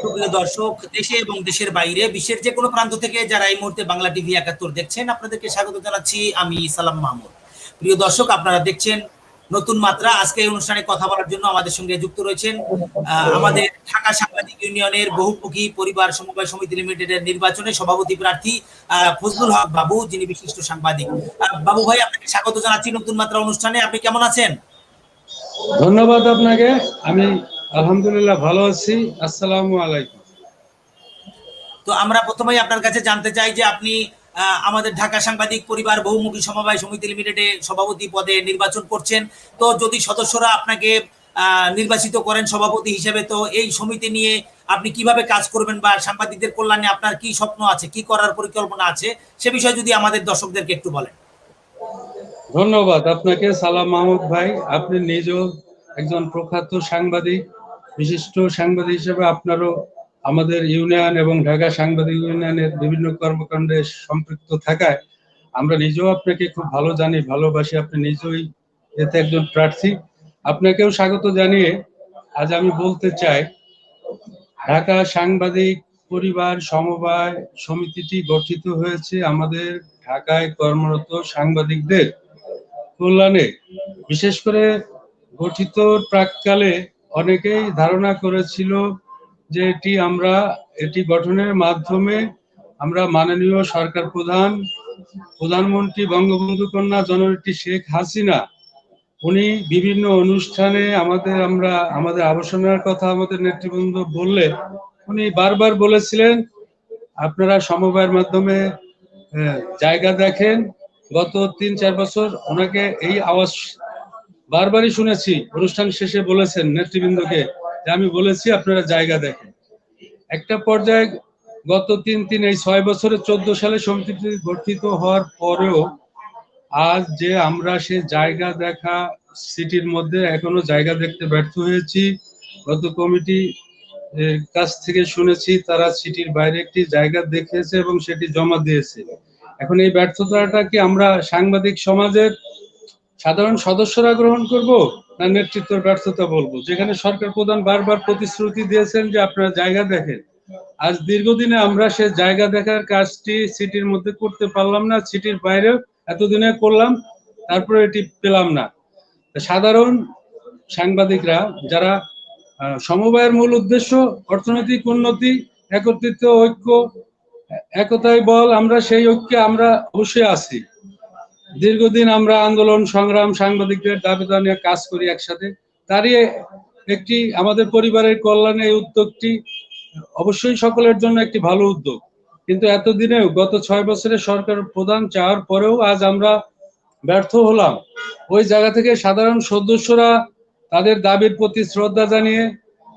সুপ্রিয় দর্শক, দেশে এবং দেশের বাইরে, বিশ্বের যে কোনো প্রান্ত থেকে যারা এই মুহূর্তে বাংলা টিভি একাত্তর দেখছেন, আপনাদেরকে স্বাগত জানাচ্ছি আমি সালাম মাহমুদ। প্রিয় দর্শক, আপনারা দেখছেন নতুন মাত্রা। আজকে এই অনুষ্ঠানে কথা বলার জন্য আমাদের সঙ্গে যুক্ত রয়েছেন আমাদের ঢাকা সাংবাদিক ইউনিয়নের বহুমুখী পরিবার সমবায় সমিতি লিমিটেডের নির্বাচনে সভাপতি প্রার্থী ফজলুল হক বাবু, যিনি বিশিষ্ট সাংবাদিক। বাবু ভাই, আপনাকে স্বাগত জানাচ্ছি নতুন মাত্রা অনুষ্ঠানে। আপনি কেমন আছেন? ধন্যবাদ আপনাকে। আমি আলহামদুলিল্লাহ ভালো আছি। আসসালামু আলাইকুম। তো আমরা প্রথমেই আপনার কাছে জানতে চাই যে আপনি আমাদের ঢাকা সাংবাদিক পরিবার বহুমুখী সমবায় সমিতি লিমিটেডে সভাপতি পদে নির্বাচন করছেন। তো যদি সদস্যরা আপনাকে নির্বাচিত করেন সভাপতি হিসেবে তো এই সমিতি নিয়ে আপনি কীভাবে কাজ করবেন বা সাংবাদিকদের কল্যাণে আপনার কি স্বপ্ন আছে কি করার পরিকল্পনা আছে সে বিষয়ে যদি আমাদের দর্শকদেরকে একটু বলেন। ধন্যবাদ। আপনাকে সালাম মাহমুদ ভাই। আপনি নিজেও একজন প্রখ্যাত সাংবাদিক। বিশিষ্ট সাংবাদিক হিসেবে আপনারও আমাদের ইউনিয়ন এবং ঢাকা সাংবাদিক ইউনিয়নের বিভিন্ন কর্মকাণ্ডে সম্পৃক্ত থাকায় আমরা নিজেও আপনাকে খুব ভালো জানি, ভালোবাসি। আপনি নিজেই এতে একজন প্রার্থী। আপনাকেও স্বাগত জানিয়ে আজ আমি বলতে চাই, ঢাকা সাংবাদিক পরিবার সমবায় সমিতিটি গঠিত হয়েছে আমাদের ঢাকায় কর্মরত সাংবাদিকদের কল্যাণে। বিশেষ করে গঠিত প্রাককালে অনেকেই ধারণা করেছিল যে এটি আমরা, এটি গঠনের মাধ্যমে আমরা মাননীয় সরকার প্রধান, প্রধানমন্ত্রী বঙ্গবন্ধু কন্যা জননেত্রী শেখ হাসিনা, উনি বিভিন্ন অনুষ্ঠানে আমাদের, আমরা আমাদের আলোচনার কথা আমাদের নেতৃবৃন্দ বললে উনি বারবার বলেছিলেন, আপনারা সমবায়ের মাধ্যমে জায়গা দেখেন, গত তিন চার বছর ওনাকে এই আওয়াজ বারবারই শুনেছি, অনুষ্ঠান শেষে বলেছেন নেতৃবৃন্দকে যে আমি বলেছি আপনারা জায়গা দেখেন। একটা পর্যায়ে গত তিন তিন, এই ছয় বছরে চোদ্দ সালে সমিতিটি গঠিত হওয়ার পরেও আজ যে আমরা সে জায়গা দেখা সিটির মধ্যে এখনও জায়গা দেখতে ব্যর্থ হয়েছি, গত কমিটি কাছ থেকে শুনেছি তারা সিটির বাইরে একটি জায়গা দেখেছে এবং সেটি জমা দিয়েছে। এখন এই ব্যর্থতাটা কি আমরা সাংবাদিক সমাজের সাধারণ সদস্যরা গ্রহণ করব না নেতৃত্বের ব্যর্থতা বলব? যেখানে সরকার প্রধান বারবার প্রতিশ্রুতি দিয়েছেন যে আপনারা জায়গা দেখেন। আজ দীর্ঘদিনে আমরা সে জায়গা দেখার কাজটি সিটির মধ্যে করতে পারলাম না, সিটির বাইরে এতদিনে করলাম, তারপরে এটি পেলাম না। সাধারণ সাংবাদিকরা যারা সমবায়ের মূল উদ্দেশ্য অর্থনৈতিক উন্নতি, একত্রিত ঐক্য, একতাই বল, আমরা সেই ঐক্যে আমরা অবশ্যই আছি। দীর্ঘদিন আমরা আন্দোলন, সংগ্রাম, সাংবাদিকদের দাবি নিয়ে কাজ করি একসাথে। তারই একটি আমাদের পরিবারের কল্যাণে এই উদ্যোগটি অবশ্যই সকলের জন্য একটি ভালো উদ্যোগ। কিন্তু এতদিনেও গত ছয় বছরে সরকার প্রধান চাওয়ার পরেও আজ আমরা ব্যর্থ হলাম। ওই জায়গা থেকে সাধারণ সদস্যরা তাদের দাবির প্রতি শ্রদ্ধা জানিয়ে,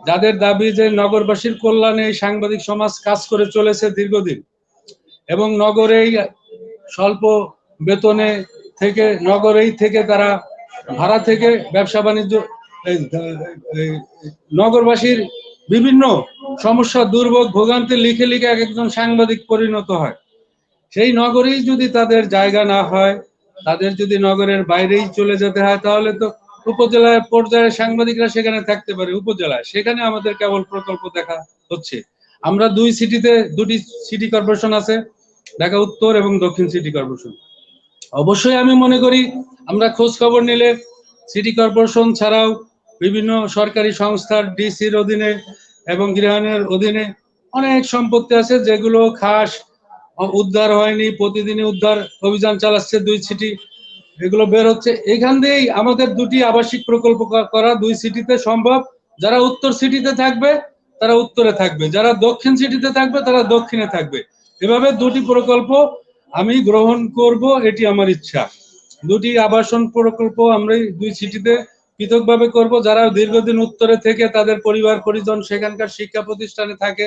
যাদের দাবি যে নগরবাসীর কল্যাণে এই সাংবাদিক সমাজ কাজ করে চলেছে দীর্ঘদিন, এবং নগরেই স্বল্প বেতনে থেকে, নগরেই থেকে তারা ভাড়া থেকে ব্যবসা বাণিজ্য নগরবাসীর বিভিন্ন সমস্যা, দুর্ভোগ, ভোগান্তি লিখে লিখে এক একজন সাংবাদিক পরিণত হয়। সেই নগরেই যদি তাদের জায়গা না হয়, তাদের যদি নগরের বাইরেই চলে যেতে হয়, তাহলে তো উপজেলায় পর্যায়ে সাংবাদিকরা সেখানে থাকতে পারে, উপজেলায়। সেখানে আমাদের কেবল প্রকল্প দেখা হচ্ছে। আমরা দুই সিটিতে, দুটি সিটি কর্পোরেশন আছে, ঢাকা উত্তর এবং দক্ষিণ সিটি কর্পোরেশন। অবশ্যই আমি মনে করি আমরা খোঁজ খবর নিলে সিটি কর্পোরেশন ছাড়াও বিভিন্ন সরকারি সংস্থার ডিসির অধীনে এবং গৃহায়নের অধীনে অনেক সম্পত্তি আছে যেগুলো খাস উদ্ধার হয়নি, প্রতিদিনই উদ্ধার অভিযান চালাচ্ছে দুই সিটি। এগুলো বের হচ্ছে। এখান দিয়েই আমাদের দুটি আবাসিক প্রকল্প করা দুই সিটিতে সম্ভব। যারা উত্তর সিটিতে থাকবে, তারা উত্তরে থাকবে। যারা দক্ষিণ সিটিতে থাকবে, তারা দক্ষিণে থাকবে। এভাবে দুটি প্রকল্প আমি গ্রহণ করব, এটি আমার ইচ্ছা। দুটি আবাসন প্রকল্প আমরা দুই সিটিতে পৃথকভাবে করব, যারা দীর্ঘদিন উত্তরে থেকে তাদের পরিবার, পরিজন সেখানকার শিক্ষা প্রতিষ্ঠানে থাকে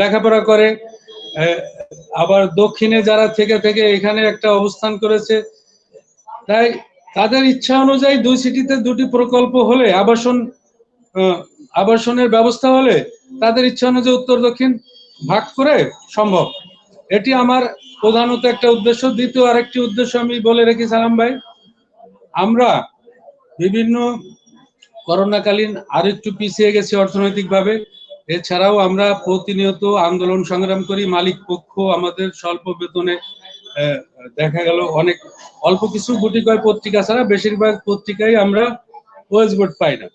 লেখাপড়া করে আবার দক্ষিণে যারা থেকে থেকে এখানে একটা অবস্থান করেছে, তাই তাদের ইচ্ছা অনুযায়ী দুই সিটিতে দুটি প্রকল্প হলে, আবাসন আবাসনের ব্যবস্থা হলে তাদের ইচ্ছা অনুযায়ী উত্তর, দক্ষিণ ভাগ করে সম্ভব। এটি আমার প্রধানত একটা উদ্দেশ্য, দ্বিতীয় আরেকটি উদ্দেশ্য আমি বলে রেখে, সালাম ভাই। আমরা বিভিন্ন করোনাকালীন আর একটু পিছিয়ে গেছি অর্থনৈতিকভাবে। এছাড়াও আমরা প্রতিনিয়ত আন্দোলন সংগ্রাম করি। মালিক পক্ষ আমাদের স্বল্প বেতনে দেখা গেল অনেক, অল্প কিছু গুটি কয় পত্রিকা ছাড়া বেশিরভাগ পত্রিকায় আমরা ওয়েজ বোর্ড পাই না।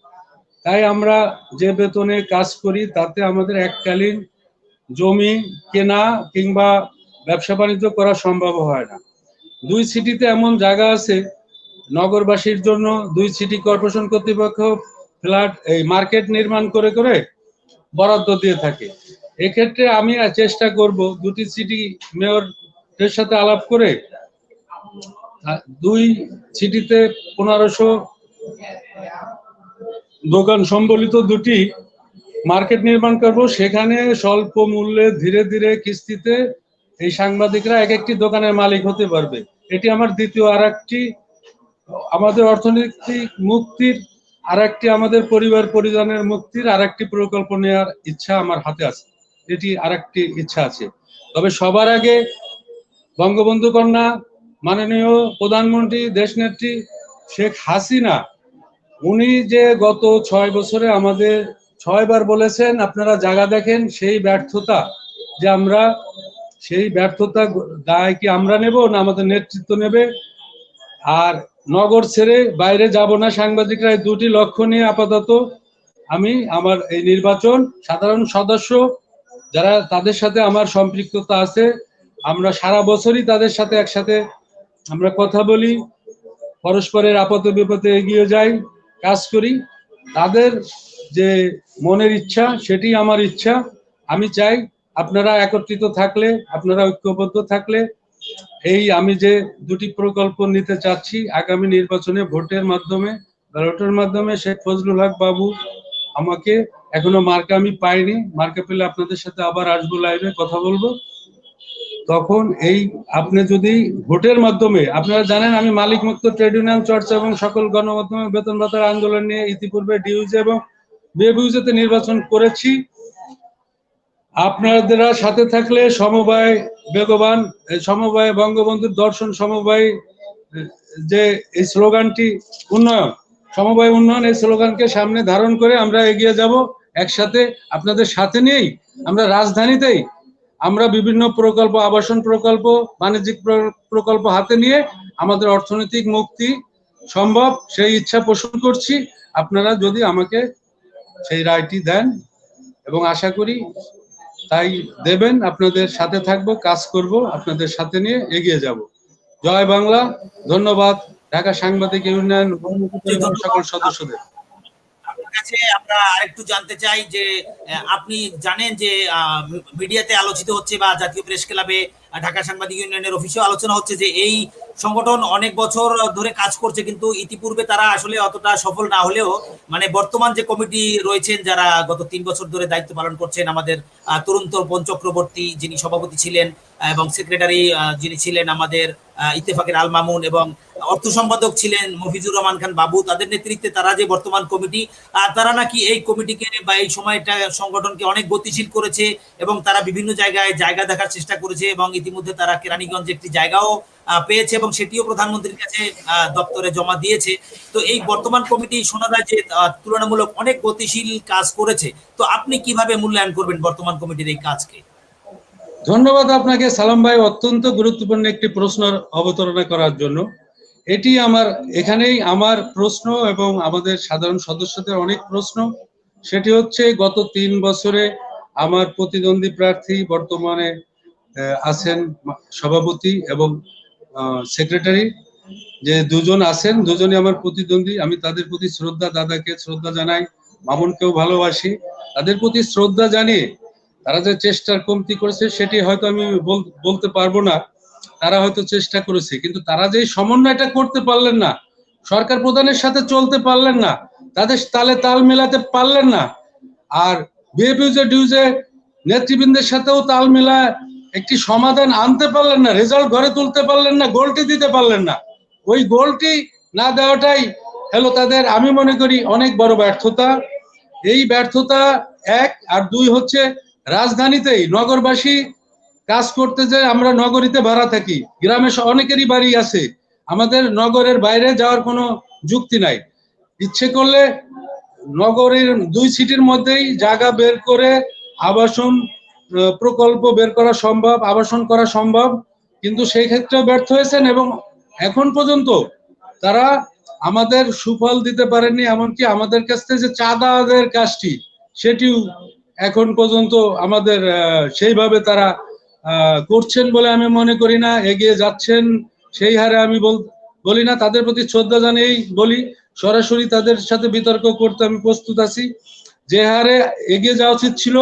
তাই আমরা যে বেতনে কাজ করি, তাতে আমাদের এককালীন জমি কেনা কিংবা ব্যবসা বাণিজ্য করা সম্ভব হয় না। দুই সিটিতে এমন জায়গা আছে, নগরবাসীর জন্য দুই সিটি কর্পোরেশন কর্তৃপক্ষ ফ্ল্যাট, এই মার্কেট নির্মাণ করে করে বরাদ্দ দিয়ে থাকে। এক্ষেত্রে আমি চেষ্টা করব দুটি সিটি মেয়রের সাথে আলাপ করে, দুই সিটিতে পনেরোশো দোকান সম্বলিত দুটি মার্কেট নির্মাণ করব, সেখানে স্বল্প মূল্যে ধীরে ধীরে কিস্তিতে এই সাংবাদিকরা এক একটি দোকানের মালিক হতে পারবে। এটি আমার দ্বিতীয় আর একটি আমাদের অর্থনৈতিক মুক্তির আর একটি আমাদের পরিবার পরিজনের মুক্তির আর একটি প্রকল্প নেওয়ার ইচ্ছা আমার হাতে আছে। এটি আর একটি ইচ্ছা আছে। তবে সবার আগে বঙ্গবন্ধু কন্যা, মাননীয় প্রধানমন্ত্রী, দেশনেত্রী শেখ হাসিনা, উনি যে গত ছয় বছরে আমাদের ছয়বার বলেছেন, আপনারা জায়গা দেখেন, সেই ব্যর্থতা যে আমরা, সেই ব্যর্থতা দায় কি আমরা নেব না আমাদের নেতৃত্ব নেবে? আর নগর ছেড়ে বাইরে যাব না সাংবাদিকরা, এই দুটি লক্ষ্য নিয়ে আপাতত আমি আমার এই নির্বাচন, সাধারণ সদস্য যারা তাদের সাথে আমার সম্পৃক্ততা আছে, আমরা সারা বছরই তাদের সাথে একসাথে আমরা কথা বলি, পরস্পরের আপদ বিপদে এগিয়ে যাই, কাজ করি। তাদের যে মনের ইচ্ছা, সেটি আমার ইচ্ছা। আমি চাই আপনারা একত্রিত থাকলে, আপনারা ঐক্যবদ্ধ থাকলে। এই আমি যে দুটি প্রকল্প নিতে চাচ্ছি, আগামী নির্বাচনে ভোটের মাধ্যমে, ব্যালটের মাধ্যমে, শেখ ফজলুল হক বাবু আমাকে এখনও মার্কা আমি পাইনি। মার্কা পেলে আপনাদের সাথে আবার আসব লাইভে কথা বলব। তখন এই আপনি যদি ভোটের মাধ্যমে, আপনারা জানেন আমি মালিক মুক্ত ট্রেড ইউনিয়ন, চর্চা এবং সকল গণমাধ্যমে বেতন ভাতার আন্দোলন নিয়ে ইতিপূর্বে ডিউজে এবং বেবিউজেতে নির্বাচন করেছি। আপনারা সাথে থাকলে সমবায় বেগবান, সমবায় বঙ্গবন্ধুর দর্শন, সমবায়, যে এই স্লোগানটি উন্নয়ন, সমবায় উন্নয়ন এই স্লোগানকে সামনে ধারণ করে আমরা এগিয়ে যাব একসাথে। আপনাদের সাথে নিয়েই আমরা রাজধানীতেই আমরা বিভিন্ন প্রকল্প, আবাসন প্রকল্প, বাণিজ্যিক প্র- প্রকল্প হাতে নিয়ে আমাদের অর্থনৈতিক মুক্তি সম্ভব, সেই ইচ্ছা পোষণ করছি। আপনারা যদি আমাকে সেই রায়টি দেন এবং আশা করি তাই দেবেন, আপনাদের সাথে থাকব, কাজ করব, আপনাদের সাথে নিয়ে এগিয়ে যাব। জয় বাংলা, ধন্যবাদ, ঢাকা সাংবাদিক ইউনিয়ন সকল সদস্যদের। আমরা আরেকটু জানতে চাই যে আপনি জানেন যে মিডিয়াতে আলোচিত হচ্ছে বা জাতীয় প্রেস ক্লাবে ঢাকা সাংবাদিক ইউনিয়নের অফিসেও আলোচনা হচ্ছে যে এই সংগঠন অনেক বছর ধরে কাজ করছে কিন্তু ইতিপূর্বে তারা আসলে অতটা সফল না হলেও মানে বর্তমান যে কমিটি রয়েছেন যারা গত তিন বছর ধরে দায়িত্ব পালন করছেন আমাদের তরুণ তর্পণ চক্রবর্তী যিনি সভাপতি ছিলেন এবং সেক্রেটারি যিনি ছিলেন আমাদের আহ, ইত্তেফাকের আল মামুন এবং অর্থ সম্পাদক ছিলেন মফিজুর রহমান খান বাবু তাদের নেতৃত্বে তারা যে বর্তমান কমিটি তারা নাকি এই কমিটিকে বা এই সময়টা সংগঠনকে অনেক গতিশীল করেছে এবং তারা বিভিন্ন জায়গায় জায়গা দেখার চেষ্টা করেছে এবং ইতিমধ্যে তারা কেরানীগঞ্জে একটি জায়গাও পেয়েছে এবং সেটিও প্রধানমন্ত্রীর কাছে দপ্তরে জমা দিয়েছে। তো এই বর্তমান কমিটি শোনা যায় যে তুলনামূলক অনেক গতিশীল কাজ করেছে। তো আপনি কীভাবে মূল্যায়ন করবেন বর্তমান কমিটির এই কাজকে? ধন্যবাদ আপনাকে। সালাম ভাই, অত্যন্ত গুরুত্বপূর্ণ একটি প্রশ্ন অবতারণা করার জন্য। এটি আমার, এখানেই আমার প্রশ্ন এবং আমাদের সাধারণ সদস্যদের অনেক প্রশ্ন। সেটি হচ্ছে, গত তিন বছরে আমার প্রতিদ্বন্দ্বী প্রার্থী বর্তমানে আছেন সভাপতি এবং সেক্রেটারি যে দুজন আছেন, দুজনই আমার প্রতিদ্বন্দ্বী। আমি তাদের প্রতি শ্রদ্ধা দাদাকে শ্রদ্ধা জানাই, মামুনকেও ভালোবাসি। তাদের প্রতি শ্রদ্ধা জানিয়ে তারা যে চেষ্টার কমতি করেছে, সেটি হয়তো আমি বল- বলতে পারব না। তারা হয়তো চেষ্টা করেছে, কিন্তু তারা যে সমন্বয়টা করতে পারলেন না, সরকার প্রধানের সাথে চলতে পারলেন না, তাদের তালে তাল মেলাতে পারলেন না, আর বিএপিউজে ডিউজে নেতৃবৃন্দের সাথেও তাল মেলা একটি সমাধান আনতে পারলেন না রেজাল্ট ঘরে তুলতে পারলেন না গোলটি দিতে পারলেন না। ওই গোলটি না দেওয়াটাই হলো তাদের, আমি মনে করি, অনেক বড় ব্যর্থতা। এই ব্যর্থতা এক, আর দুই হচ্ছে রাজধানীতেই নগরবাসী কাজ করতে যে আমরা নগরীতে ভাড়া থাকি। গ্রামে অনেকেরই বাড়ি আছে। আমাদের নগরের বাইরে যাওয়ার কোনো যুক্তি নাই। ইচ্ছে করলে নগরের দুই সিটির মধ্যেই জায়গা বের করে আবাসন প্রকল্প বের করা সম্ভব, আবাসন করা সম্ভব, কিন্তু সেই ক্ষেত্রেও ব্যর্থ হয়েছেন এবং এখন পর্যন্ত তারা আমাদের সুফল দিতে পারেননি, এমনকি আমাদের কাছ থেকে যে চাঁদাদের কাজটি, সেটিও এখন পর্যন্ত আমাদের সেইভাবে তারা করছেন বলে আমি মনে করি না, এগিয়ে যাচ্ছেন সেই হারে আমি বলি না, তাদের প্রতি শ্রদ্ধা জানিয়েই বলি, সরাসরি তাদের সাথে বিতর্ক করতে আমি প্রস্তুত আছি। যে হারে এগিয়ে যাওয়া উচিত ছিল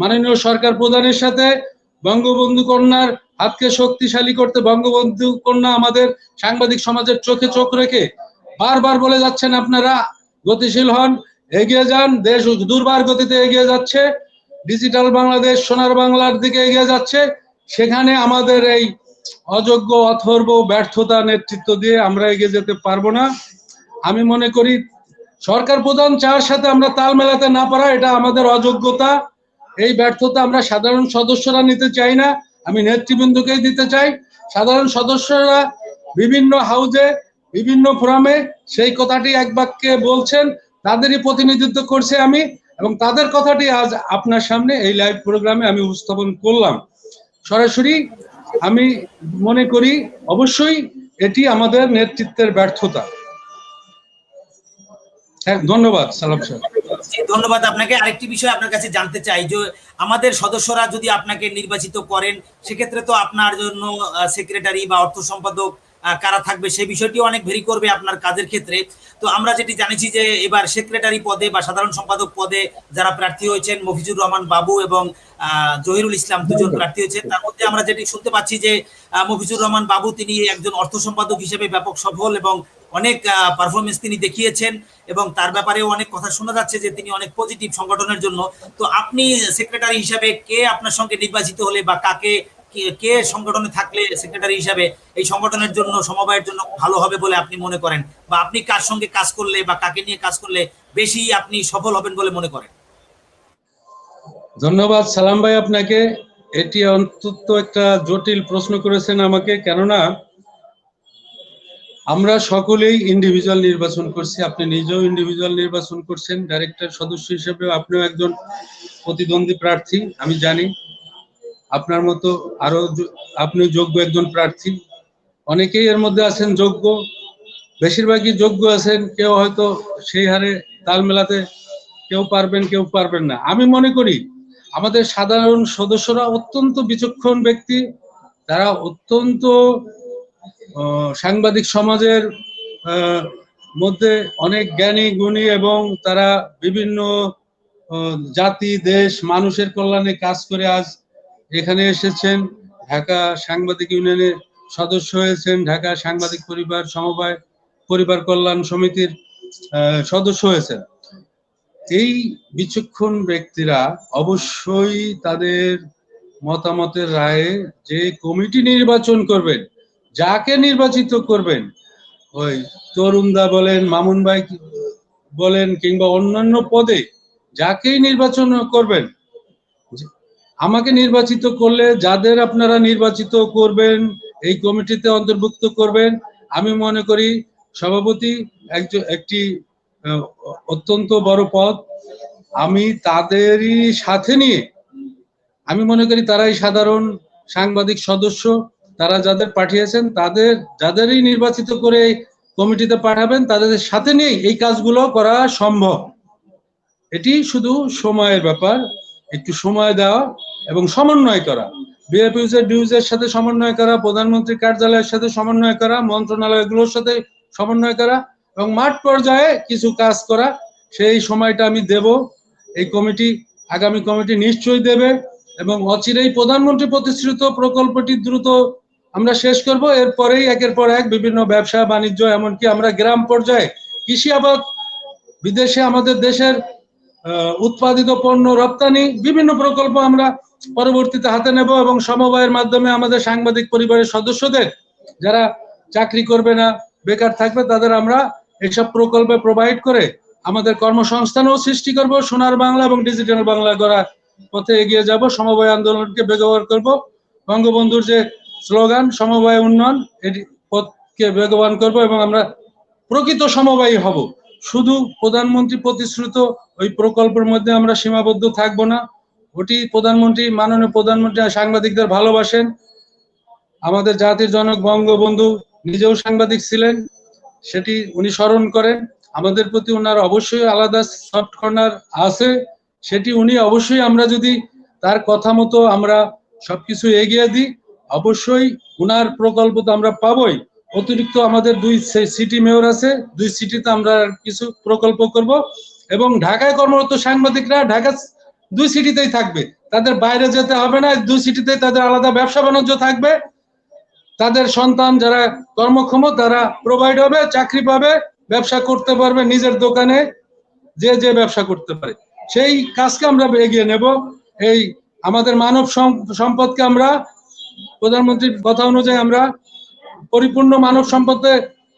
মাননীয় সরকার প্রধানের সাথে বঙ্গবন্ধু কন্যার হাতকে শক্তিশালী করতে বঙ্গবন্ধু কন্যা আমাদের সাংবাদিক সমাজের চোখে চোখ রেখে বারবার বলে যাচ্ছেন আপনারা, গতিশীল হন, এগিয়ে যান, দেশ দুর্বার গতিতে এগিয়ে যাচ্ছে, ডিজিটাল বাংলাদেশ, সোনার বাংলার দিকে এগিয়ে যাচ্ছে, সেখানে আমাদের এই অযোগ্য, অথর্ব, ব্যর্থতা নেতৃত্ব দিয়ে আমরা এগিয়ে যেতে পারব না। আমি মনে করি, সরকার প্রধান চার সাথে আমরা তাল মেলাতে না পারা, এটা আমাদের অযোগ্যতা। এই ব্যর্থতা আমরা সাধারণ সদস্যরা নিতে চাই না, আমি নেতৃবৃন্দকেই দিতে চাই। সাধারণ সদস্যরা বিভিন্ন হাউজে, বিভিন্ন ফোরামে সেই কথাটি এক বাক্যে বলছেন, তাদেরই প্রতিনিধিত্ব করছে আমি এবং তাদের কথাটি আজ আপনার সামনে এই লাইভ প্রোগ্রামে আমি উপস্থাপন করলাম। সরাসরি আমি মনে করি, অবশ্যই এটি আমাদের নেতৃত্বের ব্যর্থতা। ধন্যবাদ সালাম জি, ধন্যবাদ আপনাকে। আরেকটি বিষয় আপনার কাছে জানতে চাই যে আমাদের সদস্যরা যদি আপনাকে নির্বাচিত করেন সেক্ষেত্রে তো আপনার জন্য সেক্রেটারি বা অর্থ সম্পাদক কারা থাকবে সেই বিষয়টি অনেক ভেরি করবে আপনার কাজের ক্ষেত্রে। তো আমরা যেটি জানিছি যে এবার সেক্রেটারি পদে বা সাধারণ সম্পাদক পদে যারা প্রার্থী হয়েছেন মফিজুর রহমান বাবু এবং আহ, জহিরুল ইসলাম দুজন প্রার্থী হয়েছেন তার মধ্যে আমরা যেটি শুনতে পাচ্ছি যে মফিজুর রহমান বাবু তিনি একজন অর্থ সম্পাদক হিসেবে ব্যাপক সফল এবং অনেক পারফরমেন্স তিনি দেখিয়েছেন এবং তার ব্যাপারেও অনেক কথা শোনা যাচ্ছে যে তিনি অনেক পজিটিভ সংগঠনের জন্য। তো আপনি সেক্রেটারি হিসাবে কে আপনার সঙ্গে নির্বাচিত হলে বা কাকে, কে- সংগঠনে থাকলে সেক্রেটারি হিসাবে এই সংগঠনের জন্য, সমবায়ের জন্য ভালো হবে বলে আপনি মনে করেন? বা আপনি কার সঙ্গে কাজ করলে বা কাকে নিয়ে কাজ করলে বেশি আপনি সফল হবেন বলে মনে করেন? ধন্যবাদ। সালাম ভাই আপনাকে। এটি অন্তত একটা জটিল প্রশ্ন করেছেন আমাকে। কেননা আমরা সকলেই ইন্ডিভিজুয়াল নির্বাচন করছি। আপনি নিজেও ইন্ডিভিজুয়াল নির্বাচন করছেন। ডাইরেক্টর সদস্য হিসেবে আপনিও একজন প্রতিদ্বন্দ্বী প্রার্থী, আমি জানি। আপনার মতো আরও আপনি যোগ্য একজন প্রার্থী। অনেকেই এর মধ্যে আছেন যোগ্য। বেশিরভাগই যোগ্য আছেন, কেউ হয়তো সেই হারে তাল মেলাতে কেউ পারবেন কেউ পারবেন না। আমি মনে করি, আমাদের সাধারণ সদস্যরা অত্যন্ত বিচক্ষণ ব্যক্তি। তারা অত্যন্ত সাংবাদিক সমাজের মধ্যে অনেক জ্ঞানী, গুণী এবং তারা বিভিন্ন জাতি, দেশ, মানুষের কল্যাণে কাজ করে আজ এখানে এসেছেন। ঢাকা সাংবাদিক ইউনিয়নের সদস্য হয়েছেন, ঢাকা সাংবাদিক পরিবার, সমবায় পরিবার কল্যাণ সমিতির সদস্য হয়েছেন। এই বিচক্ষণ ব্যক্তিরা অবশ্যই তাদের মতামতের রায়ে যে কমিটি নির্বাচন করবেন যাকে নির্বাচিত করবেন, ওই তরুণদা বলেন মামুন ভাই বলেন, কিংবা অন্যান্য পদে যাকেই নির্বাচন করবেন আমাকে নির্বাচিত করলে যাদের আপনারা নির্বাচিত করবেন, এই কমিটিতে অন্তর্ভুক্ত করবেন, আমি মনে করি সভাপতি একজন, একটি অত্যন্ত বড় পদ। আমি তাদেরই সাথে নিয়ে, আমি মনে করি তারাই সাধারণ সাংবাদিক সদস্য। তারা যাদের পাঠিয়েছেন, তাদের, যাদেরই নির্বাচিত করে কমিটিতে পাঠাবেন, তাদের সাথে নিয়ে এই কাজগুলো করা সম্ভব। এটি শুধু সময়ের ব্যাপার, একটু সময় দেওয়া এবং সমন্বয় করা। বিএফইউজের ডিউজের সাথে সমন্বয় করা প্রধানমন্ত্রী কার্যালয়ের সাথে সমন্বয় করা, মন্ত্রণালয়গুলোর সাথে সমন্বয় করা এবং মাঠ পর্যায়ে কিছু কাজ করা, সেই সময়টা আমি দেব। এই কমিটি, আগামী কমিটি নিশ্চয়ই দেবে এবং অচিরেই প্রধানমন্ত্রী প্রতিশ্রুত প্রকল্পটি দ্রুত আমরা শেষ করব। এরপরেই একের পর এক বিভিন্ন ব্যবসা, বাণিজ্য, এমনকি আমরা গ্রাম পর্যায়ে কৃষি আবাদ, বিদেশে আমাদের দেশের উৎপাদিত পণ্য রপ্তানি, বিভিন্ন প্রকল্প আমরা পরবর্তীতে হাতে নেব এবং সমবায়ের মাধ্যমে আমাদের সাংবাদিক পরিবারের সদস্যদের, যারা চাকরি করবে না, বেকার থাকবে, তাদের আমরা এইসব প্রকল্পে প্রোভাইড করে আমাদের কর্মসংস্থানও সৃষ্টি করব। সোনার বাংলা এবং ডিজিটাল বাংলা গড়া পথে এগিয়ে যাব। সমবায় আন্দোলনকে বেগবান করব। বঙ্গবন্ধুর যে স্লোগান, সমবায় উন্নয়ন, এটি পথকে বেগবান করব এবং আমরা প্রকৃত সমবায়ী হব। শুধু প্রধানমন্ত্রী প্রতিশ্রুত ওই প্রকল্পের মধ্যে আমরা সীমাবদ্ধ থাকব না। ওটি প্রধানমন্ত্রী, মাননীয় প্রধানমন্ত্রী সাংবাদিকদের ভালোবাসেন। আমাদের জাতির জনক বঙ্গবন্ধু নিজেও সাংবাদিক ছিলেন, সেটি উনি স্মরণ করেন। আমাদের প্রতি ওনার অবশ্যই আলাদা সফট কর্নার আছে, সেটি উনি অবশ্যই আমরা যদি তার কথা মতো আমরা সবকিছু এগিয়ে দিই অবশ্যই উনার প্রকল্প তো আমরা পাবোই। অতিরিক্ত আমাদের দুই সিটি মেয়র আছে, দুই সিটিতে আমরা কিছু প্রকল্প করব। এবং ঢাকায় কর্মরত সাংবাদিকরা ঢাকা দুই সিটিতেই থাকবে। তাদের বাইরে যেতে হবে না, দুই সিটিতে তাদের আলাদা ব্যবসা বাণিজ্য থাকবে। তাদের সন্তান যারা কর্মক্ষম, তারা প্রোভাইড হবে, চাকরি পাবে, ব্যবসা করতে পারবে নিজের দোকানে, যে যে ব্যবসা করতে পারে। সেই কাজকে আমরা এগিয়ে নেব। এই আমাদের মানব সম্পদকে আমরা প্রধানমন্ত্রীর কথা অনুযায়ী আমরা পরিপূর্ণ মানব সম্পদে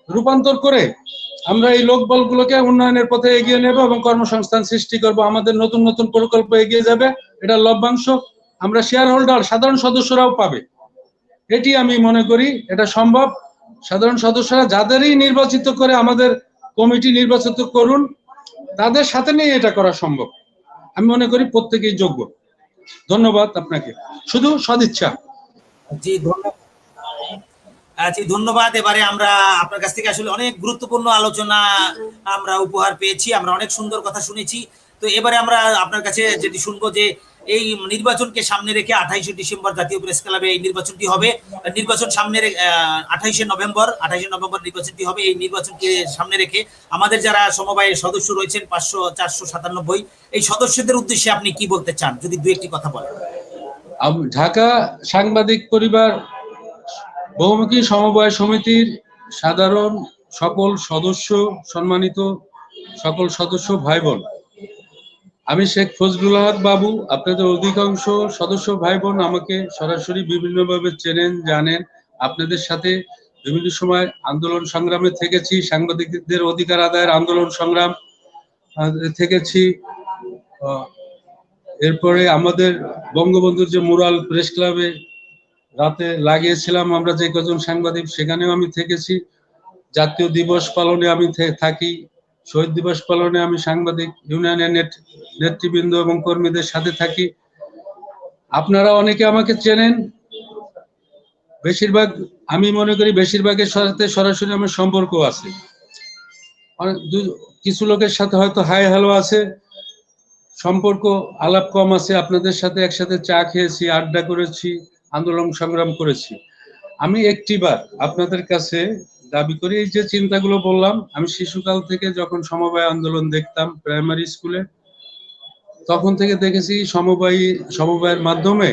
রূপান্তর করে আমরা এই লোকবলগুলোকে উন্নয়নের পথে এগিয়ে নেব এবং কর্মসংস্থান সৃষ্টি করব। আমাদের নতুন নতুন প্রকল্প এগিয়ে যাবে। এটা লভ্যাংশ। আমরা শেয়ার হোল্ডার সাধারণ সদস্যরাও পাবে। এটি আমি মনে করি এটা সম্ভব। সাধারণ সদস্যরা যাদেরই নির্বাচিত করে আমাদের কমিটি নির্বাচিত করুন, তাদের সাথে নিয়ে এটা করা সম্ভব। আমি মনে করি প্রত্যেকেই যোগ্য। ধন্যবাদ আপনাকে। শুধু সদিচ্ছা। জি, ধন্যবাদ। জি, ধন্যবাদ। এবারে আমরা আপনার কাছ থেকে আসলে অনেক গুরুত্বপূর্ণ আলোচনা আমরা উপহার পেয়েছি, আমরা অনেক সুন্দর কথা শুনেছি। তো এবারে আমরা আপনার কাছে যেটি শুনব যে এই নির্বাচনকে সামনে রেখে আঠাইশে ডিসেম্বর জাতীয় প্রেস ক্লাবে এই নির্বাচনটি হবে। নির্বাচন সামনে আঠাইশে নভেম্বর আঠাইশে নভেম্বর নির্বাচনটি হবে। এই নির্বাচনকে সামনে রেখে আমাদের যারা সমবায়ের সদস্য রয়েছেন পাঁচশো চারশো সাতানব্বই, এই সদস্যদের উদ্দেশ্যে আপনি কি বলতে চান? যদি দু একটি কথা বলেন। ঢাকা সাংবাদিক পরিবার বহুমুখী সমবায় সমিতির সাধারণ সকল সদস্য, সম্মানিত সকল সদস্য ভাই বোন আমি শেখ ফজলুল হক বাবু, আপনাদের অধিকাংশ সদস্য ভাই বোন আমাকে সরাসরি বিভিন্নভাবে চেনেন, জানেন। আপনাদের সাথে বিভিন্ন সময় আন্দোলন সংগ্রামে থেকেছি, সাংবাদিকদের অধিকার আদায়ের আন্দোলন সংগ্রাম থেকেছি। এরপরে আমাদের বঙ্গবন্ধুর যে মুরাল প্রেস ক্লাবে রাতে লাগিয়েছিলাম আমরা যে কজন সাংবাদিক, সেখানেও আমি থেকেছি। জাতীয় দিবস পালনে আমি থাকি। শহীদ দিবস পালনে আমি সাংবাদিক ইউনিয়নের নেত- নেতৃবৃন্দ এবং কর্মীদের সাথে থাকি। আপনারা অনেকে আমাকে চেনেন। বেশিরভাগ, আমি মনে করি বেশিরভাগের সাথে সরাসরি আমার সম্পর্ক আছে। কিছু লোকের সাথে হয়তো হাই হ্যালো আছে। সম্পর্ক আলাপ কম আছে, আপনাদের সাথে একসাথে চা খেয়েছি, আড্ডা করেছি, আন্দোলন সংগ্রাম করেছি। আমি একটিবার আপনাদের কাছে দাবি করি, এই যে চিন্তাগুলো বললাম, আমি শিশুকাল থেকে যখন সমবায় আন্দোলন দেখতাম প্রাইমারি স্কুলে, তখন থেকে দেখেছি সমবায়ী, সমবায়ের মাধ্যমে,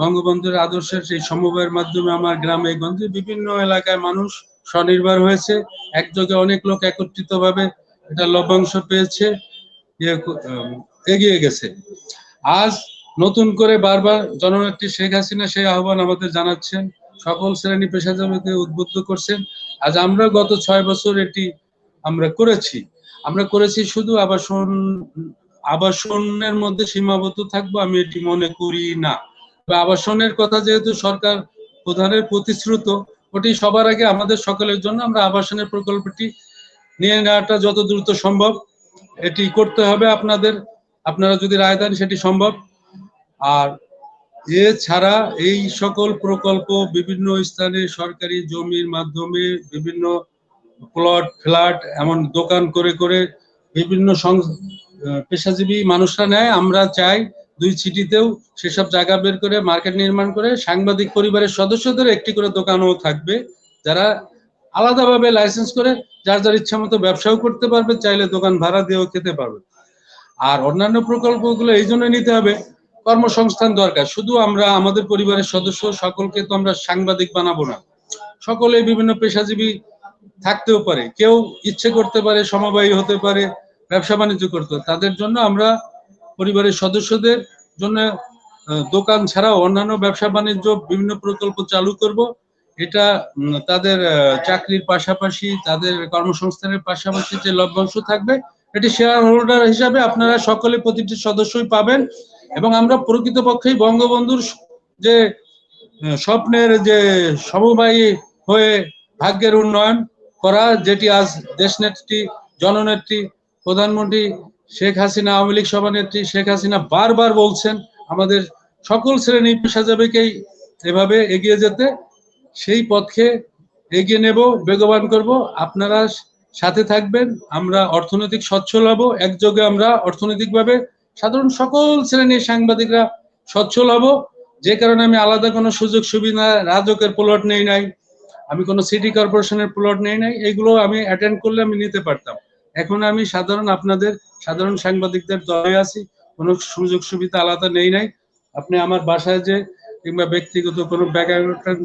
বঙ্গবন্ধুর আদর্শের সেই সমবায়ের মাধ্যমে আমার গ্রামে গঞ্জে বিভিন্ন এলাকায় মানুষ স্বনির্ভর হয়েছে। একযোগে অনেক লোক একত্রিত ভাবে এটা লভ্যাংশ পেয়েছে। ইয়ে এগিয়ে গেছে। আজ নতুন করে বারবার জননেত্রী শেখ হাসিনা সেই আহ্বান আমাদের জানাচ্ছেন। সকল শ্রেণি পেশাজীবীকে উদ্বুদ্ধ করছেন। আজ আমরা গত ছয় বছর এটি আমরা করেছি। আমরা করেছি শুধু আবাসন, আবাসনের মধ্যে সীমাবদ্ধ থাকব, আমি এটি মনে করি না। আবাসনের কথা যেহেতু সরকার প্রধানের প্রতিশ্রুত, ওটি সবার আগে আমাদের সকলের জন্য আমরা আবাসনের প্রকল্পটি নিয়ে নেওয়াটা যত দ্রুত সম্ভব এটি করতে হবে আপনাদের। আপনারা যদি রায় দেন সেটি সম্ভব। আর এছাড়া এই সকল প্রকল্প বিভিন্ন স্থানে সরকারি জমির মাধ্যমে বিভিন্ন প্লট, ফ্ল্যাট, এমন দোকান করে করে বিভিন্ন পেশাজীবী মানুষরা নেয়। আমরা চাই দুই সিটিতেও সেসব জায়গা বের করে, মার্কেট নির্মাণ করে, সাংবাদিক পরিবারের সদস্যদের একটি করে দোকানও থাকবে, যারা আলাদাভাবে লাইসেন্স করে, যার যার ইচ্ছা মতো ব্যবসাও করতে পারবে, চাইলে দোকান ভাড়া দিয়েও খেতে পারবে। আর অন্যান্য প্রকল্পগুলো এই জন্য নিতে হবে। কর্মসংস্থান দরকার। শুধু আমরা, আমাদের পরিবারের সদস্য সকলকে তো আমরা সাংবাদিক বানাবো না। সকলে বিভিন্ন পেশাজীবী থাকতেও পারে। কেউ ইচ্ছে করতে পারে, সমবায়ী হতে পারে, ব্যবসা বাণিজ্য করতে। তাদের জন্য আমরা পরিবারের সদস্যদের জন্য দোকান ছাড়াও অন্যান্য ব্যবসা বাণিজ্য বিভিন্ন প্রকল্প চালু করব। এটা তাদের চাকরির পাশাপাশি, তাদের কর্মসংস্থানের পাশাপাশি যে লভ্যাংশ থাকবে এটি শেয়ার হোল্ডার হিসাবে আপনারা সকলে প্রতিটি সদস্যই পাবেন এবং আমরা প্রকৃতপক্ষেই বঙ্গবন্ধুর যে স্বপ্নের যে সমবায়ী হয়ে ভাগ্যের উন্নয়ন করা, যেটি আজ দেশনেত্রী, জননেত্রী, প্রধানমন্ত্রী শেখ হাসিনা, আওয়ামী লীগ সভানেত্রী শেখ হাসিনা বারবার বলছেন, আমাদের সকল শ্রেণি পেশাজীবীকেই এভাবে এগিয়ে যেতে। সেই পথকে এগিয়ে নেব, বেগবান করব। আপনারা সাথে থাকবেন, আমরা অর্থনৈতিক সচ্ছল হব, একযোগে আমরা অর্থনৈতিকভাবে সাধারণ সকল শ্রেণির সাংবাদিকরা সচ্ছল হব। যে কারণে আমি আলাদা কোনো সুযোগ সুবিধা রাজকের প্লট নেই নাই, আমি কোনো সিটি কর্পোরেশনের প্লট নেই নাই, এগুলো আমি অ্যাটেন্ড করলে আমি নিতে পারতাম। এখন আমি সাধারণ আপনাদের, সাধারণ সাংবাদিকদের দলে আছি, কোনো সুযোগ সুবিধা আলাদা নেই নাই। আপনি আমার বাসায় যে কিংবা ব্যক্তিগত কোনো ব্যাকগ্রাউন্ড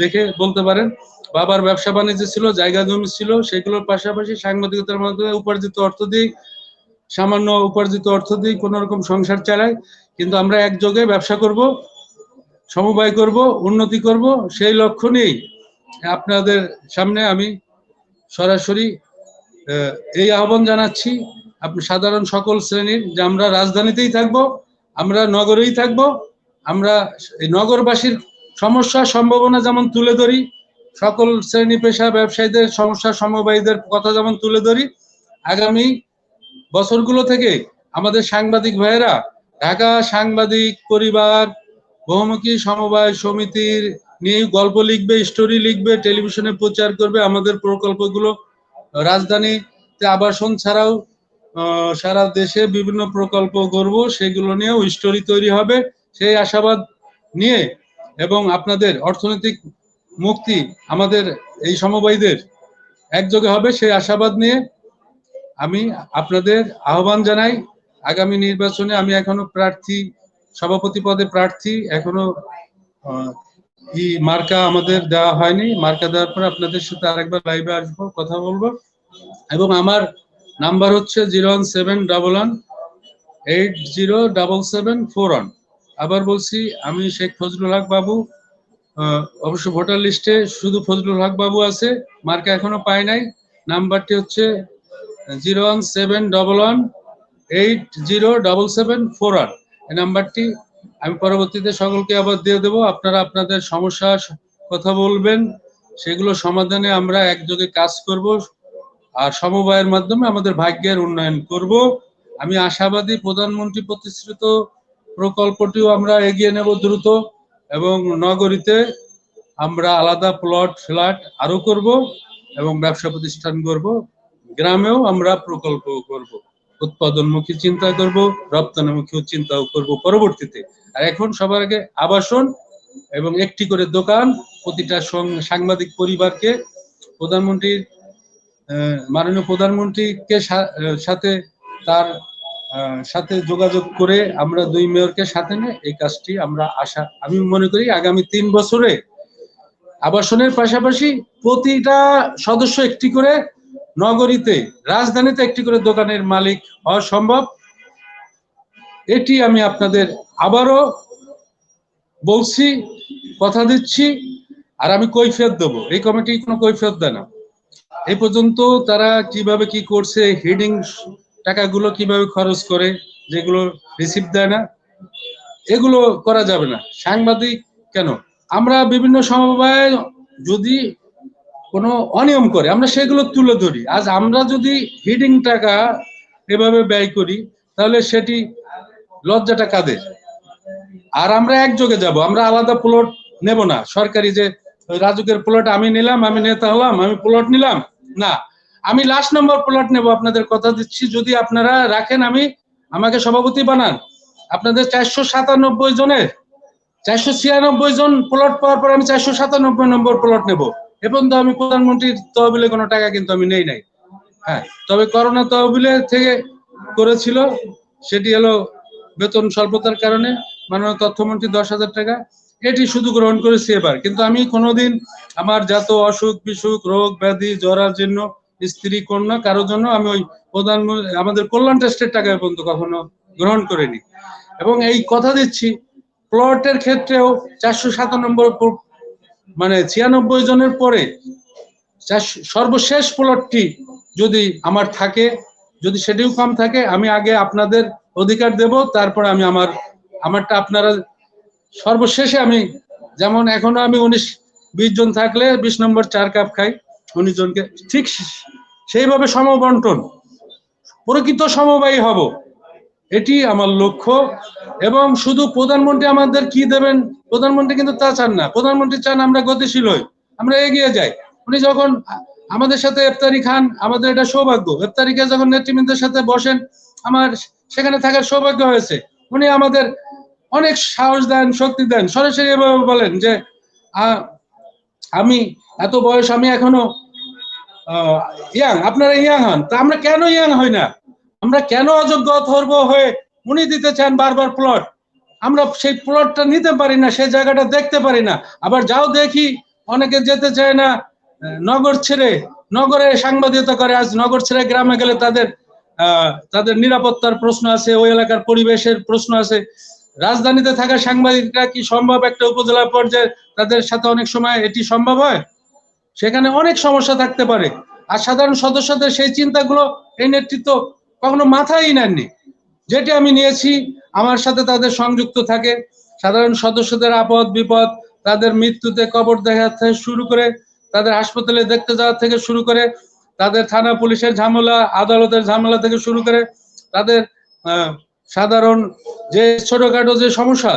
দেখে বলতে পারেন বাবার ব্যবসা বাণিজ্য ছিল, জায়গা জমি ছিল, সেগুলোর পাশাপাশি সাংবাদিকতার মাধ্যমে উপার্জিত অর্থ দিয়ে সামান্য উপার্জিত অর্থ দিয়ে কোনো রকম সংসার চালাই। কিন্তু আমরা একযোগে ব্যবসা করব, সমবায় করব, উন্নতি করব, সেই লক্ষ্য নিয়েই আপনাদের সামনে আমি সরাসরি এই আহ্বান জানাচ্ছি। আপনি সাধারণ সকল শ্রেণির, যে আমরা রাজধানীতেই থাকব, আমরা নগরেই থাকব, আমরা নগরবাসীর সমস্যা, সম্ভাবনা যেমন তুলে ধরি সকল শ্রেণি পেশা ব্যবসায়ীদের, সমস্যা সমবায়ীদের কথা যেমন তুলে ধরি, আগামী বছরগুলো থেকে আমাদের সাংবাদিক ভাইয়েরা, ঢাকা সাংবাদিক পরিবার, বহুমুখী সমবায় সমিতির নিয়ে গল্প লিখবে স্টোরি লিখবে টেলিভিশনে প্রচার করবে, আমাদের প্রকল্পগুলো রাজধানীতে আবাসন ছাড়াও সারা দেশে বিভিন্ন প্রকল্প করব, সেগুলো নিয়েও স্টোরি তৈরি হবে, সেই আশাবাদ নিয়ে এবং আপনাদের অর্থনৈতিক মুক্তি আমাদের এই সমবায়ীদের একযোগে হবে, সেই আশাবাদ নিয়ে আমি আপনাদের আহ্বান জানাই। আগামী নির্বাচনে আমি এখনও প্রার্থী, সভাপতি পদে প্রার্থী, এখনও ই মার্কা আমাদের দেওয়া হয়নি। মার্কা দেওয়ার পর আপনাদের সাথে আরেকবার লাইভে আসব, কথা বলব। এবং আমার নাম্বার হচ্ছে zero one seven double one eight zero double seven four one. আবার বলছি, আমি শেখ ফজলুল হক বাবু অবশ্য ভোটার লিস্টে শুধু ফজলুল হক বাবু আছে, মার্কা এখনও পাই নাই। নাম্বারটি হচ্ছে zero one seven double one eight zero double seven four one. এই নাম্বারটি আমি পরবর্তীতে সকলকে আবার দিয়ে দেবো। আপনারা আপনাদের সমস্যা, কথা বলবেন, সেগুলো সমাধানে আমরা একযোগে কাজ করব আর সমবায়ের মাধ্যমে আমাদের ভাগ্যের উন্নয়ন করব। আমি আশাবাদী প্রধানমন্ত্রী প্রতিশ্রুত প্রকল্পটিও আমরা এগিয়ে নেব দ্রুত। এবং নগরীতে আমরা আলাদা প্লট, ফ্ল্যাট আরও করব এবং ব্যবসা প্রতিষ্ঠান করব গ্রামেও আমরা প্রকল্প করব। উৎপাদনমুখী চিন্তা করব, রপ্তানিমুখী চিন্তাও করব পরবর্তীতে। আর এখন সবার আগে আবাসন এবং একটি করে দোকান, প্রতিটা সাংবাদিক পরিবারকে প্রধানমন্ত্রীর মাননীয় প্রধানমন্ত্রীকে সাথে তার সাথে যোগাযোগ করে আমরা দুই মেয়রকে সাথে নিয়ে এই কাজটি আমরা আশা, আমি মনে করি আগামী তিন বছরে আবাসনের পাশাপাশি প্রতিটা সদস্য একটি করে নগরীতে, রাজধানীতে একটি করে দোকানের মালিক হওয়া সম্ভব। এটি আমি আপনাদের আবারও বলছি, কথা দিচ্ছি, আর আমি কৈফিয়ত দেবো। এই কমিটি কোনো কৈফিয়ত দেয় না। এই পর্যন্ত তারা কীভাবে কি করছে হেডিং টাকাগুলো কীভাবে খরচ করে, যেগুলো রিসিভ দেয় না, এগুলো করা যাবে না। সাংবাদিক কেন? আমরা বিভিন্ন সমবায় যদি কোনো অনিয়ম করে, আমরা সেগুলো তুলে ধরি। আজ আমরা যদি হিডিং টাকা এভাবে ব্যয় করি, তাহলে সেটি লজ্জাটা কাদের? আর আমরা একযোগে যাব, আমরা আলাদা প্লট নেব না। সরকারি যে রাজুকের প্লট আমি নিলাম, আমি নেতা হলাম, আমি প্লট নিলাম। না আমি লাস্ট নম্বর প্লট নেব, আপনাদের কথা দিচ্ছি। যদি আপনারা রাখেন, আমি আমাকে সভাপতি বানান। আপনাদের চারশো সাতানব্বই জনের, চারশো ছিয়ানব্বই জন প্লট পাওয়ার পর আমি চারশো সাতানব্বই নম্বর প্লট নেব। এবং তো আমি প্রধানমন্ত্রীর তহবিলে কোনো টাকা কিন্তু আমি নেই নাই। হ্যাঁ তবে করোনা তহবিলে থেকে করেছিল, সেটি হলো বেতন স্বল্পতার কারণে। মাননীয় তথ্যমন্ত্রী দশ হাজার টাকা। এটি শুধু গ্রহণ করেছি এবার। কিন্তু আমি কোনোদিন আমার যত অসুখ, বিসুখ, রোগ, ব্যাধি জরাজীর্ণ স্ত্রী কন্যা কারোর জন্য আমি ওই প্রধানমন্ত্রী আমাদের কল্যাণ ট্রাস্টের টাকা পর্যন্ত কখনো গ্রহণ করিনি। এবং এই কথা দিচ্ছি, প্লটের ক্ষেত্রেও চারশো সাতানব্বই মানে ছিয়ানব্বই জনের পরে সর্বশেষ প্লটটি যদি আমার থাকে, যদি সেটিও কম থাকে, আমি আগে আপনাদের অধিকার দেব, তারপরে আমি আমার আমারটা আপনারা সর্বশেষে আমি যেমন এখনও আমি উনিশ, বিশ জন থাকলে বিশ নম্বর চার কাপ খাই। উনিশ জনকে ঠিক সেইভাবে সমবন্টন। প্রকৃত সমবায়ী হব। এটি আমার লক্ষ্য। এবং শুধু প্রধানমন্ত্রী আমাদের কি দেবেন? প্রধানমন্ত্রী কিন্তু তা চান না। প্রধানমন্ত্রী চান আমরা গতিশীল হই। আমরা এগিয়ে যাই। উনি যখন আমাদের সাথে ইফতারি খান, আমাদের এটা সৌভাগ্য। ইফতারিকে যখন নেতৃবৃন্দের সাথে বসেন, আমার সেখানে থাকার সৌভাগ্য হয়েছে। উনি আমাদের অনেক সাহস দেন, শক্তি দেন। সরাসরি এভাবে বলেন যে আমি এত বয়স আমি এখনও ইয়াং, আপনারা ইয়াং হন। তা আমরা কেন ইয়াং হই না? আমরা কেন অযোগ্য অথর্ব হয়ে উনি দিতে চান বারবার প্লট আমরা সেই প্লটটা নিতে পারি না, সেই জায়গাটা দেখতে পারি না। আবার যাও দেখি, অনেকে যেতে চায় না নগর ছেড়ে, নগরে সাংবাদিকতা করে। আজ নগর ছেড়ে গ্রামে গেলে তাদের তাদের নিরাপত্তার প্রশ্ন আছে, ওই এলাকার পরিবেশের প্রশ্ন আছে। রাজধানীতে থাকা সাংবাদিকরা কি সম্ভব একটা উপজেলা পর্যায়ে তাদের সাথে অনেক সময় এটি সম্ভব হয়? সেখানে অনেক সমস্যা থাকতে পারে। আর সাধারণ সদস্যদের সেই চিন্তাগুলো এই নেতৃত্ব কখনো মাথায় নেননি। যেটি আমি নিয়েছি, আমার সাথে তাদের সংযুক্ত থাকে। সাধারণ সদস্যদের আপদ, বিপদ, তাদের মৃত্যুতে কবর দেখা থেকে শুরু করে, তাদের হাসপাতালে দেখতে যাওয়া থেকে শুরু করে, তাদের থানা পুলিশের ঝামেলা, আদালতের ঝামেলা থেকে শুরু করে, তাদের সাধারণ যে ছোটখাটো যে সমস্যা,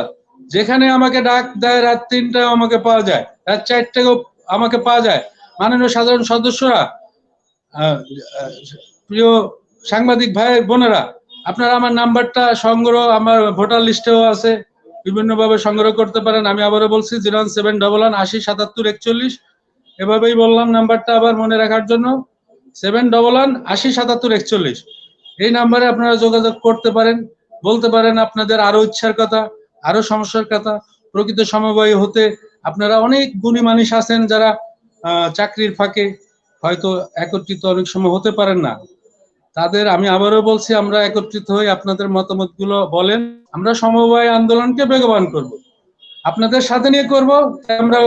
যেখানে আমাকে ডাক দেয় রাত তিনটায় আমাকে পাওয়া যায়, রাত চারটেও আমাকে পাওয়া যায়। মাননীয় সাধারণ সদস্যরা প্রিয় সাংবাদিক ভাই, বোনেরা, আপনারা আমার নাম্বারটা সংগ্রহ, আমার ভোটার লিস্টেও আছে, বিভিন্নভাবে সংগ্রহ করতে পারেন। আমি আবারও বলছি, zero one seven double one আশি সাতাত্তর একচল্লিশ। এভাবেই বললাম নাম্বারটা আবার মনে রাখার জন্য, সেভেন ডবল ওয়ান আশি সাতাত্তর একচল্লিশ। এই নাম্বারে আপনারা যোগাযোগ করতে পারেন, বলতে পারেন আপনাদের আরও ইচ্ছার কথা আরও সমস্যার কথা, প্রকৃত সমবায়ী হতে আপনারা অনেক গুণী মানুষ আছেন যারা চাকরির ফাঁকে হয়তো একত্রিত অনেক সময় হতে পারেন না। তাদের আমি আবারও বলছি, আমরা একত্রিত হয়ে আপনাদের মতামতগুলো বলেন। আমরা সমবায় আন্দোলনকে বেগবান করব। আপনাদের সাথে নিয়ে করব। আমরা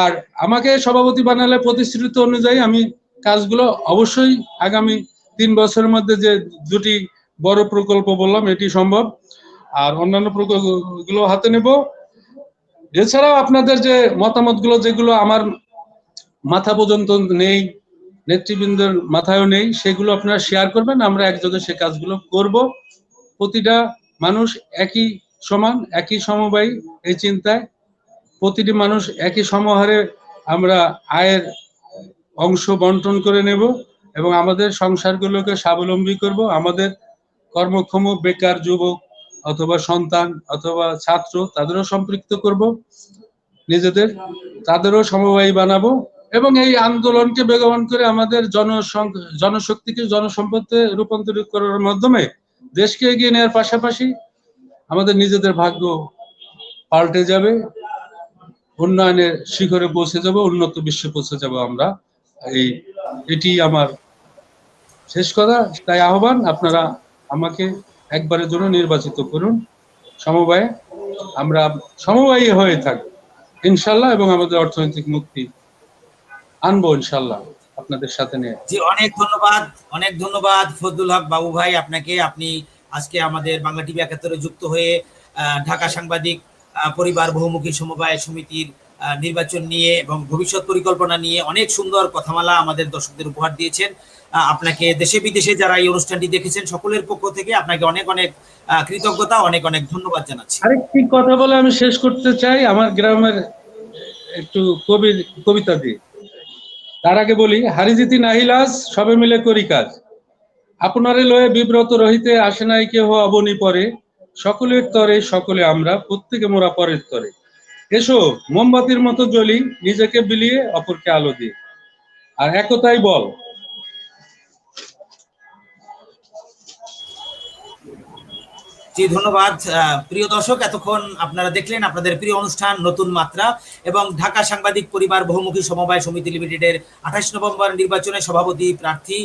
আর আমাকে সভাপতি বানালে প্রতিশ্রুতি অনুযায়ী আমি কাজগুলো অবশ্যই আগামী তিন বছরের মধ্যে যে দুটি বড় প্রকল্প বললাম, এটি সম্ভব। আর অন্যান্য প্রকল্পগুলো হাতে নেব। এছাড়াও আপনাদের যে মতামতগুলো, যেগুলো আমার মাথা পর্যন্ত নেই, নেতৃবৃন্দের মাথায়ও নেই, সেগুলো আপনারা শেয়ার করবেন, আমরা একযোগে সে কাজগুলো করব। প্রতিটা মানুষ একই সমান, একই সমবায়ী এই চিন্তায়। প্রতিটি মানুষ একই সমহারে আমরা আয়ের অংশ বন্টন করে নেব এবং আমাদের সংসারগুলোকে স্বাবলম্বী করব। আমাদের কর্মক্ষম, বেকার যুবক অথবা সন্তান অথবা ছাত্র, তাদেরও সম্পৃক্ত করব নিজেদের, তাদেরও সমবায়ী বানাবো এবং এই আন্দোলনকে বেগবান করে আমাদের জনসং, জনশক্তিকে জনসম্পদে রূপান্তরিত করার মাধ্যমে দেশকে এগিয়ে নেওয়ার পাশাপাশি আমাদের নিজেদের ভাগ্য পাল্টে যাবে, উন্নয়নের শিখরে পৌঁছে যাব, উন্নত বিশ্বে পৌঁছে যাব আমরা। এই, এটি আমার শেষ কথা। তাই আহ্বান, আপনারা আমাকে একবারের জন্য নির্বাচিত করুন। সমবায়ে আমরা সমবায়ী হয়ে থাকব ইনশাল্লাহ এবং আমাদের অর্থনৈতিক মুক্তি আনব ইনশাল্লাহ আপনাদের সাথে নিয়ে। জি, অনেক ধন্যবাদ অনেক ধন্যবাদ ফজলুল হক বাবু ভাই আপনাকে। আপনি আজকে আমাদের বাংলা টিভি একাত্তরে যুক্ত হয়ে ঢাকা সাংবাদিক পরিবার বহুমুখী সমবায় সমিতির নির্বাচন নিয়ে এবং ভবিষ্যৎ পরিকল্পনা নিয়ে অনেক সুন্দর কথামালা আমাদের দর্শকদের উপহার দিয়েছেন। আপনাকে দেশে বিদেশে যারা এই অনুষ্ঠানটি দেখেছেন, সকলের পক্ষ থেকে আপনাকে অনেক অনেক কৃতজ্ঞতা, অনেক অনেক ধন্যবাদ জানাচ্ছি। আরেকটি কথা বলে আমি শেষ করতে চাই, আমার গ্রামের একটু কবি, কবিতা দিয়ে। তার আগে বলি, হারিজিতি নাহিলাস, সবে মিলে করি কাজ। আপনারে লয়ে বিব্রত রহিতে আসে নাই কেহ অবনি পরে, সকলের তরে সকলে আমরা, প্রত্যেকে মোরা পরের তরে। এসো, মোমবাতির মতো জ্বলি, নিজেকে বিলিয়ে অপরকে আলো দিয়ে। আর একতাই বল জি, ধন্যবাদ। প্রিয় দর্শক, এতক্ষণ আপনারা দেখলেন আপনাদের প্রিয় অনুষ্ঠান, নতুন মাত্রা এবং ঢাকা সাংবাদিক পরিবার বহুমুখী সমবায় সমিতি লিমিটেডের আঠাশ নভেম্বর নির্বাচনে সভাপতি প্রার্থী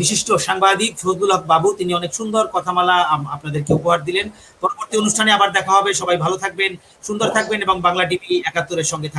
বিশিষ্ট সাংবাদিক ফজলুল হক বাবু, তিনি অনেক সুন্দর কথামালা আপনাদেরকে উপহার দিলেন। পরবর্তী অনুষ্ঠানে আবার দেখা হবে। সবাই ভালো থাকবেন, সুন্দর থাকবেন এবং বাংলা টিভি একাত্তরের সঙ্গে